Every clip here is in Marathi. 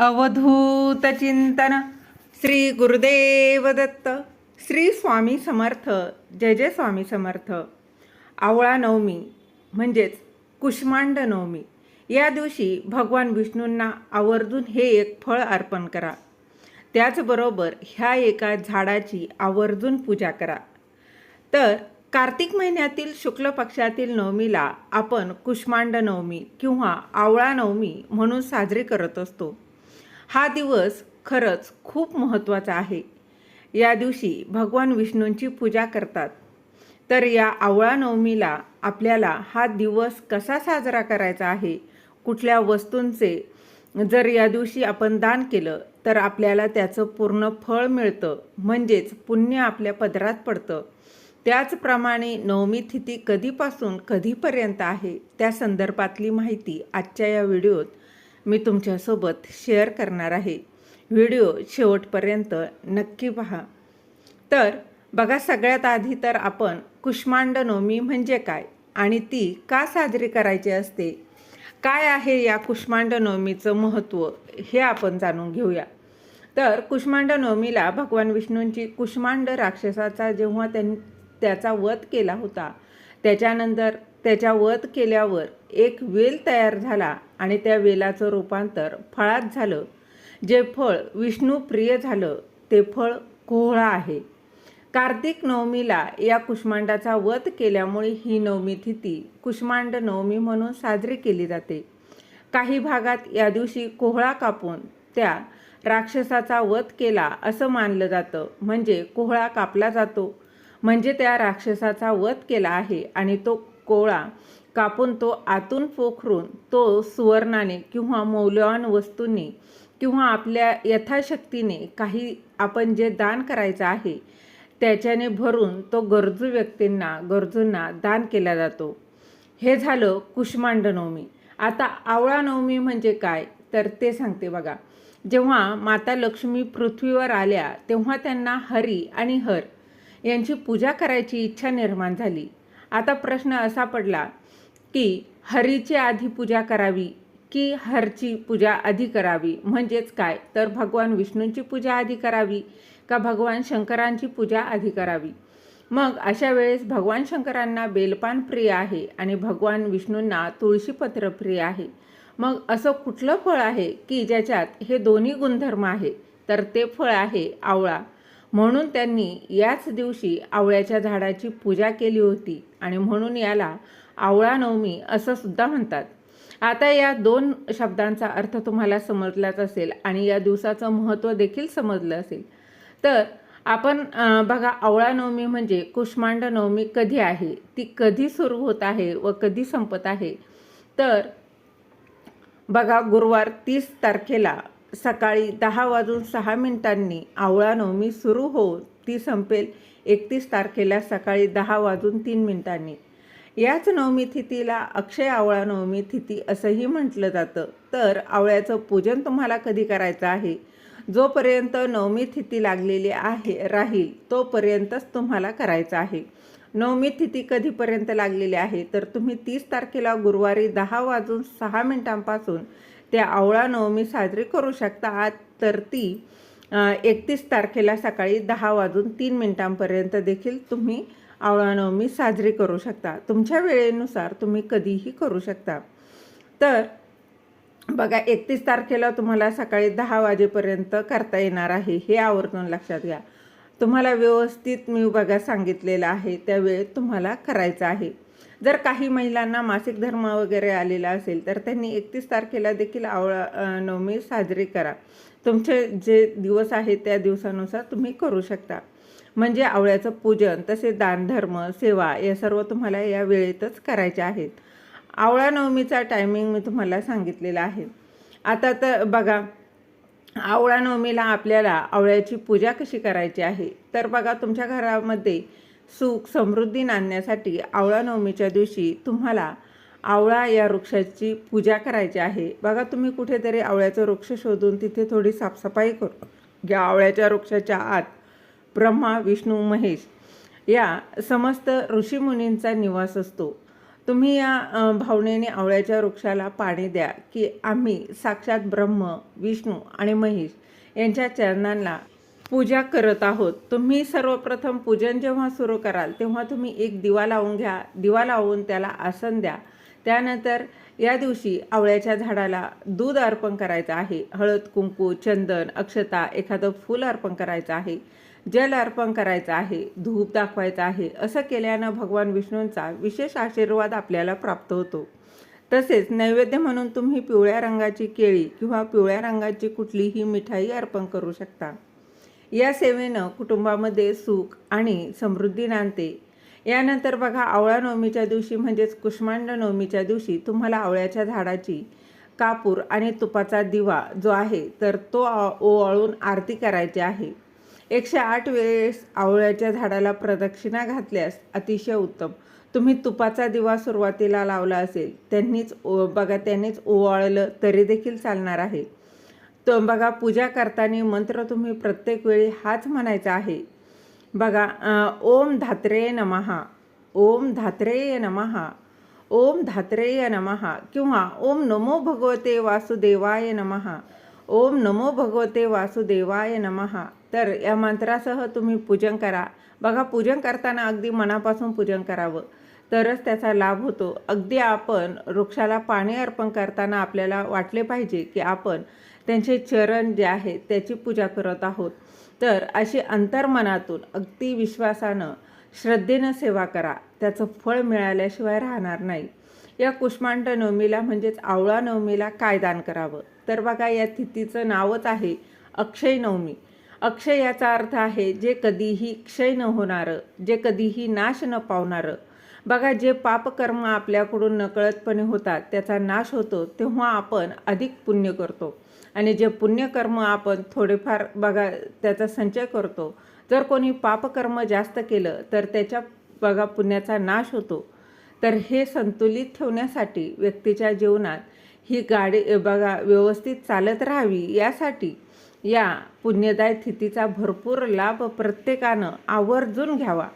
अवधूत चिंतन श्री गुरुदेव दत्त श्री स्वामी समर्थ जय जय स्वामी समर्थ. आवळा नवमी म्हणजेच कुष्मांड नवमी. या दिवशी भगवान विष्णूंना आवर्जून हे एक फळ अर्पण करा. त्याचबरोबर ह्या एका झाडाची आवर्जून पूजा करा. तर कार्तिक महिन्यातील शुक्ल पक्षातील नवमीला आपण कुष्मांड नवमी किंवा आवळा नवमी म्हणून साजरी करत असतो. हा दिवस खरंच खूप महत्त्वाचा आहे. या दिवशी भगवान विष्णूंची पूजा करतात. तर या आवळा नवमीला आपल्याला हा दिवस कसा साजरा करायचा आहे? कुठल्या वस्तूंचे? जर या दिवशी आपण दान केलं तर आपल्याला त्याचं पूर्ण फळ मिळतं. म्हणजेच पुण्य आपल्या पदरात पडतं. त्याचप्रमाणे नवमी तिथी कधीपासून कधीपर्यंत आहे? त्या संदर्भातली माहिती आजच्या या व्हिडिओत मी तुमच्यासोबत शेअर करणार आहे. व्हिडिओ शेवटपर्यंत नक्की पहा. तर बघा सगळ्यात आधी तर आपण कुष्मांड नवमी म्हणजे काय आणि ती का साजरी करायची असते? काय आहे या कुष्मांड नवमीचं महत्त्व हे आपण जाणून घेऊया. तर कुष्मांड नवमीला भगवान विष्णूंची कुष्मांड राक्षसाचा जेव्हा त्यां त्याचा वध केला होता त्याच्यानंतर त्याच्या वध केल्यावर एक वेल तयार झाला आणि त्या वेलाचं रूपांतर फळात झालं. जे फळ विष्णूप्रिय झालं ते फळ कोहळा आहे. कार्तिक नवमीला या कुष्मांडाचा वध केल्यामुळे ही नवमी तिथी कुष्मांड नवमी म्हणून साजरी केली जाते. काही भागात या दिवशी कोहळा कापून त्या राक्षसाचा वध केला असं मानलं जातं. म्हणजे कोहळा कापला जातो. म्हणजे त्या राक्षसाचा वध केला आहे आणि तो कोळा कापून तो आतून पोखरून तो सुवर्णाने किंवा मौल्यवान वस्तूंनी किंवा आपल्या यथाशक्तीने काही आपण जे दान करायचं आहे त्याच्याने भरून तो गरजू व्यक्तींना गरजूंना दान केला जातो. हे झालं कुष्मांड नवमी. आता आवळा नवमी म्हणजे काय? तर ते सांगते बघा. जेव्हा माता लक्ष्मी पृथ्वीवर आल्या तेव्हा त्यांना हरी आणि हर यांची पूजा करायची इच्छा निर्माण झाली. आता प्रश्न असा पडला की हरीची आधी पूजा करावी की हरची पूजा आधी करावी? म्हणजेच काय? तर भगवान विष्णूंची पूजा आधी करावी का भगवान शंकरांची पूजा आधी करावी? मग अशा वेळेस भगवान शंकरांना बेलपान प्रिय आहे आणि भगवान विष्णूंना तुळशीपत्र प्रिय आहे. मग असं कुठलं फळ आहे की ज्याच्यात हे दोन्ही गुणधर्म आहे? तर ते फळ आहे आवळा. म्हणून त्यांनी याच दिवशी आवळ्याच्या झाडाची पूजा केली होती आणि म्हणून याला आवळा नवमी असं सुद्धा म्हणतात. आता या दोन शब्दांचा अर्थ तुम्हाला समजलाच असेल आणि या दिवसाचं महत्त्व देखील समजलं असेल. तर आपण बघा आवळा नवमी म्हणजे कुष्मांड नवमी कधी आहे? ती कधी सुरू होत आहे व कधी संपत आहे? तर बघा गुरुवार तीस तारखेला सकाळी दहा वाजून सहा मिनिटांनी आवळा नवमी सुरू होऊन ती संपेल एकतीस तारखेला सकाळी दहा वाजून तीन मिनिटांनी. याच नवमी तिथीला अक्षय आवळा नवमी तिथी असंही म्हटलं जातं. तर आवळ्याचं पूजन तुम्हाला कधी करायचं आहे? जोपर्यंत नवमी तिथी लागलेली आहे राहील तोपर्यंतच तुम्हाला करायचं आहे. नवमी तिथी कधीपर्यंत लागलेली आहे? तर तुम्ही तीस तारखेला गुरुवारी दहा वाजून सहा मिनिटांपासून त्या आवळा नवमी साजरी करू शकता. आज तर ती एकतीस तारखेला सकाळी दहा वाजून तीन मिनिटांपर्यंत देखील तुम्ही आवळा नवमी साजरी करू शकता. तुमच्या वेळेनुसार तुम्ही कधीही करू शकता. तर बघा एकतीस तारखेला तुम्हाला सकाळी दहा वाजेपर्यंत करता येणार आहे हे आवर्जून लक्षात घ्या. तुम्हाला व्यवस्थित मी बघा सांगितलेलं आहे त्या वेळेत तुम्हाला करायचं आहे. जर काही महिलांना मासिक धर्म वगैरे आलेला असेल तर त्यांनी एकतीस तारखेला देखील आवळा नवमी साजरी करा. तुमचे जे दिवस आहेत त्या दिवसानुसार तुम्ही करू शकता. म्हणजे आवळ्याचं पूजन तसे दानधर्म सेवा या सर्व तुम्हाला या वेळेतच करायचे आहेत. आवळा नवमीचा टायमिंग मी तुम्हाला सांगितलेला आहे. आता तर बघा आवळा नवमीला आपल्याला आवळ्याची पूजा कशी करायची आहे? तर बघा तुमच्या घरामध्ये सुख समृद्धी नांदण्यासाठी आवळा नवमीच्या दिवशी तुम्हाला आवळा या वृक्षाची पूजा करायची आहे. बघा तुम्ही कुठेतरी आवळ्याचं वृक्ष शोधून तिथे थोडी साफसफाई करू घ्या. आवळ्याच्या वृक्षाच्या आत ब्रह्मा विष्णू महेश या समस्त ऋषीमुनींचा निवास असतो. तुम्ही या भावनेने आवळ्याच्या वृक्षाला पाणी द्या की आम्ही साक्षात ब्रह्म विष्णू आणि महेश यांच्या चरणांना पूजा करत आहोत. तुम्ही सर्वप्रथम पूजन जेव्हा सुरू कराल तेव्हा तुम्ही एक दिवा लावून घ्या. दिवा लावून त्याला आसन द्या. त्यानंतर या दिवशी आवळ्याच्या झाडाला दूध अर्पण करायचं आहे. हळद कुंकू चंदन अक्षता एखादं फूल अर्पण करायचं आहे. जल अर्पण करायचं आहे. धूप दाखवायचं आहे. असं केल्यानं भगवान विष्णूंचा विशेष आशीर्वाद आपल्याला प्राप्त होतो. तसेच नैवेद्य म्हणून तुम्ही पिवळ्या रंगाची केळी किंवा पिवळ्या रंगाची कुठलीही मिठाई अर्पण करू शकता. या सेवेनं कुटुंबामध्ये सुख आणि समृद्धी नांदते. यानंतर बघा आवळा नवमीच्या दिवशी म्हणजेच कुष्मांड नवमीच्या दिवशी तुम्हाला आवळ्याच्या झाडाची कापूर आणि तुपाचा दिवा जो आहे तर तो आ- ओवाळून आरती करायची आहे. एकशे आठ वेळेस आवळ्याच्या झाडाला प्रदक्षिणा घातल्यास अतिशय उत्तम. तुम्ही तुपाचा दिवा सुरुवातीला लावला असेल त्यांनीच ओ बघा त्यांनीच ओवाळलं तरी देखील चालणार आहे. तो बघा पूजा करताना मंत्र तुम्ही प्रत्येक वेळी हाच म्हणायचा आहे. बघा ओम धात्रेय नमहा ओम धात्रेय नमहा ओम धात्रेय नमहा किंवा ओम नमो भगवते वासुदेवाय नमहा ओम नमो भगवते वासुदेवाय नमहा. तर या मंत्रासह तुम्ही पूजन करा. बघा पूजन करताना अगदी मनापासून पूजन करावं. तरच त्याचा लाभ होतो. अगदी आपण वृक्षाला पाणी अर्पण करताना आपल्याला वाटले पाहिजे की आपण त्यांचे चरण जे आहे त्याची पूजा करत आहोत. तर अशी अंतर्मनातून अगदी विश्वासानं श्रद्धेनं सेवा करा. त्याचं फळ मिळाल्याशिवाय राहणार नाही. या कुष्मांड नवमीला म्हणजेच आवळा नवमीला काय दान करावं? तर बघा या तिथीचं नावच आहे अक्षय नवमी. अक्षय याचा अर्थ आहे जे कधीही क्षय न होणारं जे कधीही नाश न पावणारं. बघा जे पापकर्म आपल्याकडून नकळतपणे होतात त्याचा नाश होतो तेव्हा आपण अधिक पुण्य करतो. आणि जे पुण्यकर्म आपण थोडेफार बघा त्याचा संचय करतो. जर कोणी पापकर्म जास्त केलं तर त्याच्या बघा पुण्याचा नाश होतो. तर हे संतुलित ठेवण्यासाठी व्यक्तीच्या जीवनात ही गाडी बघा व्यवस्थित चालत राहावी यासाठी या पुण्यदाय स्थितीचा भरपूर लाभ प्रत्येकानं आवर्जून घ्यावा.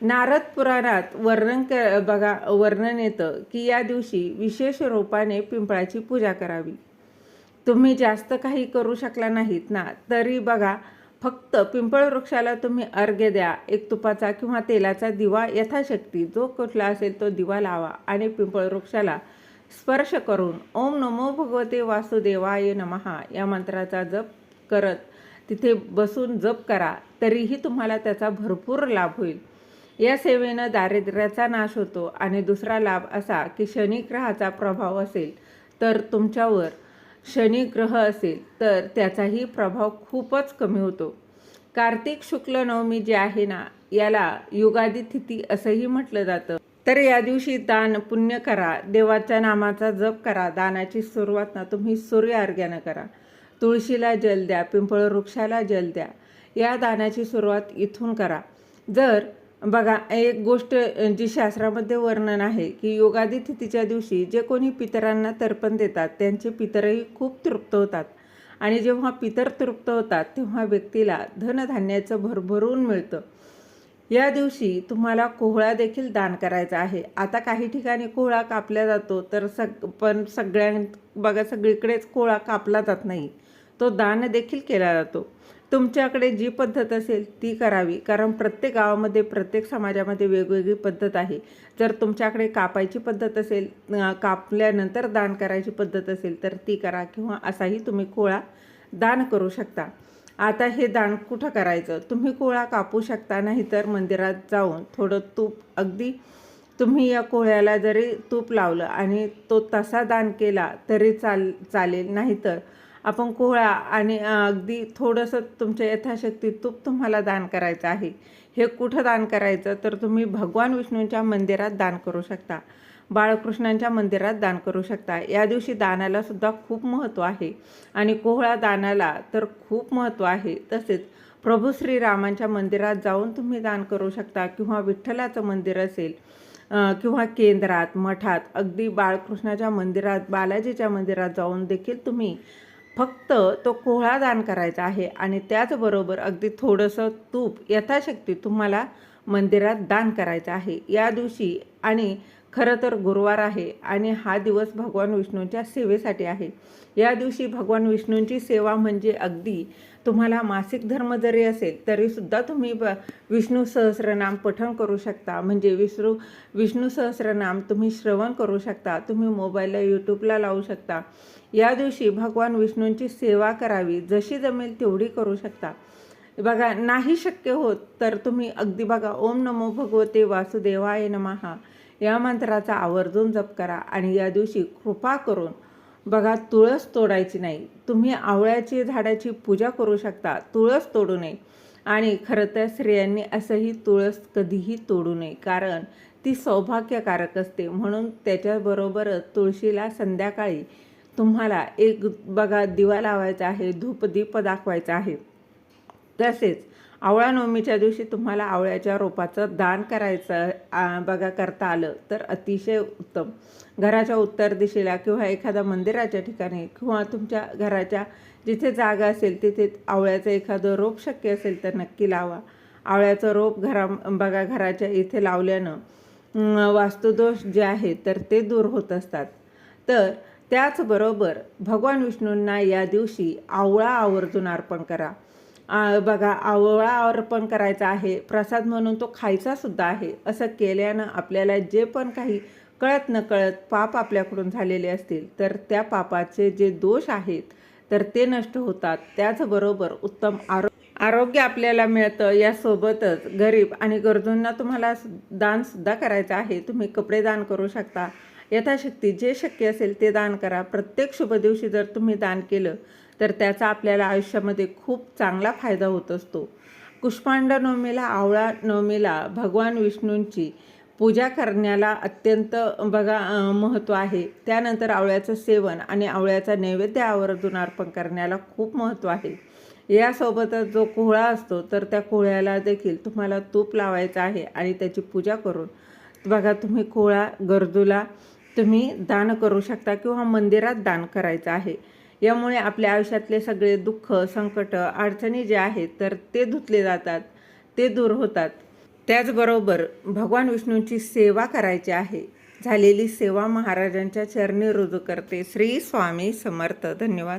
नारद पुराणात वर्णन क बघा वर्णन येतं की या दिवशी विशेष रूपाने पिंपळाची पूजा करावी. तुम्ही जास्त काही करू शकला नाहीत ना तरी बघा फक्त पिंपळ वृक्षाला तुम्ही अर्घ्य द्या एक तुपाचा किंवा तेलाचा दिवा यथाशक्ती जो कुठला असेल तो दिवा लावा आणि पिंपळ वृक्षाला स्पर्श करून ओम नमो भगवते वासुदेवाय नमहा या मंत्राचा जप करत तिथे बसून जप करा तरीही तुम्हाला त्याचा भरपूर लाभ होईल. या सेवेनं दारिद्र्याचा नाश होतो आणि दुसरा लाभ असा की शनिग्रहाचा प्रभाव असेल तर तुमच्यावर शनी ग्रह असेल तर त्याचाही प्रभाव खूपच कमी होतो. कार्तिक शुक्ल नवमी जे आहे ना याला युगादी तिथी असंही म्हटलं जातं. तर या दिवशी दान पुण्य करा देवाच्या नामाचा जप करा दानाची सुरुवात ना तुम्ही सूर्य अर्घ्यानं करा. तुळशीला जल द्या पिंपळ वृक्षाला जल द्या. या दानाची सुरुवात इथून करा. जर बघा एक गोष्ट जी शास्त्रामध्ये वर्णन आहे की योगादी तिथीच्या दिवशी जे कोणी पितरांना तर्पण देतात त्यांचे पितरही खूप तृप्त होतात. आणि जेव्हा पितर तृप्त होतात तेव्हा व्यक्तीला धनधान्याचं भरभरून मिळतं. या दिवशी तुम्हाला कोहळा देखील दान करायचा आहे. आता काही ठिकाणी कोहळा कापला जातो तर सग पण सगळ्यां बघा सगळीकडेच कोहळा कापला जात नाही. तो दान देखील केला जातो. तुमच्याकडे जी पद्धत असेल ती करावी. कारण प्रत्येक गावामध्ये प्रत्येक समाजामध्ये वेगवेगळी पद्धत आहे. जर तुमच्याकडे कापायची पद्धत असेल कापल्यानंतर दान करायची पद्धत असेल तर ती करा किंवा असाही तुम्ही कोळा दान करू शकता. आता हे दान कुठं करायचं? तुम्ही कोळा कापू शकता नाही तर मंदिरात जाऊन थोडं तूप अगदी तुम्ही या कोळ्याला जरी तूप लावलं आणि तो तसा दान केला तरी चाल चालेल. नाहीतर आपण कोहळा आणि अगदी थोडंसं तुमच्या यथाशक्ती तूप तुम्हाला दान करायचं आहे. हे कुठं दान करायचं? तर तुम्ही भगवान विष्णूंच्या मंदिरात दान करू शकता. बाळकृष्णांच्या मंदिरात दान करू शकता. या दिवशी दानाला सुद्धा खूप महत्त्व आहे. आणि कोहळा दानाला तर खूप महत्त्व आहे. तसेच प्रभू श्रीरामांच्या मंदिरात जाऊन तुम्ही दान करू शकता किंवा विठ्ठलाचं मंदिर असेल किंवा केंद्रात मठात अगदी बाळकृष्णाच्या मंदिरात बालाजीच्या मंदिरात जाऊन देखील तुम्ही फक्त तो कोहळा दान करायचा आहे आणि त्याचबरोबर अगदी थोडंसं तूप यथाशक्ती तुम्हाला मंदिरात दान करायचं आहे. या दिवशी आणि खरं तर गुरुवार आहे आणि हा दिवस भगवान विष्णूंच्या सेवेसाठी आहे. या दिवशी भगवान विष्णूंची सेवा म्हणजे अगदी तुम्हाला मासिक धर्म जरी असेल तरीसुद्धा तुम्ही ब विष्णू सहस्रनाम पठण करू शकता. म्हणजे विष्णू विष्णू सहस्रनाम तुम्ही श्रवण करू शकता तुम्ही मोबाईलला यूट्यूबला लावू शकता. या दिवशी भगवान विष्णूंची सेवा करावी जशी जमेल तेवढी करू शकता. बघा नाही शक्य होत तर तुम्ही अगदी बघा ओम नमो भगवते वासुदेवाय नमहा या मंत्राचा आवर्जून जप करा आणि या दिवशी कृपा करून बघा तुळस तोडायची नाही. तुम्ही आवळ्याची झाडाची पूजा करू शकता. तुळस तोडू नये. आणि खरं तर स्त्रियांनी असंही तुळस कधीही तोडू नये कारण ती सौभाग्यकारक असते. म्हणून त्याच्याबरोबरच तुळशीला संध्याकाळी तुम्हाला एक बघा दिवा लावायचा आहे धूपदीप दाखवायचा आहे. तसेच आवळा नवमीच्या दिवशी तुम्हाला आवळ्याच्या रोपाचं दान करायचं बघा करता आलं तर अतिशय उत्तम. घराच्या उत्तर दिशेला किंवा एखाद्या मंदिराच्या ठिकाणी किंवा तुमच्या घराच्या जिथे जागा असेल तिथे आवळ्याचं एखादं रोप शक्य असेल तर नक्की लावा. आवळ्याचं रोप घरा बघा घराच्या इथे लावल्यानं वास्तुदोष जे आहेत तर ते दूर होत असतात. तर त्याचबरोबर भगवान विष्णूंना या दिवशी आवळा आवर्जून अर्पण करा. बघा आवळा अर्पण करायचा आहे. प्रसाद म्हणून तो खायचा सुद्धा आहे. असं केल्यानं आपल्याला जे पण काही कळत न कळत पाप आपल्याकडून झालेले असतील तर त्या पापाचे जे दोष आहेत तर ते नष्ट होतात. त्याचबरोबर उत्तम आरो आरोग्य आपल्याला मिळतं. यासोबतच गरीब आणि गरजूंना तुम्हाला दानसुद्धा करायचं आहे. तुम्ही कपडे दान करू शकता. यथाशक्ती जे शक्य असेल ते दान करा. प्रत्येक शुभ दिवशी जर तुम्ही दान केलं तर त्याचा आपल्याला आयुष्यामध्ये खूप चांगला फायदा होत असतो. कुष्मांड नवमीला आवळा नवमीला भगवान विष्णूंची पूजा करण्याला अत्यंत बघा महत्त्व आहे. त्यानंतर आवळ्याचं सेवन आणि आवळ्याचा नैवेद्य आवर्जून अर्पण करण्याला खूप महत्त्व आहे. यासोबतच जो कोहळा असतो तर त्या कोहळ्याला देखील तुम्हाला तूप लावायचं आहे आणि त्याची पूजा करून. बघा तुम्ही कोहळा गरजूला तुम्ही दान करू शकता किंवा मंदिरात दान करायचं आहे. यामुळे आपल्या आयुष्यातले सगळे दुःख संकट अडचणी जे आहेत तर ते धुतले जातात ते दूर होतात. त्याचबरोबर भगवान विष्णूंची सेवा करायची आहे. झालेली सेवा महाराजांच्या चरणी रुजू करते. श्री स्वामी समर्थ. धन्यवाद.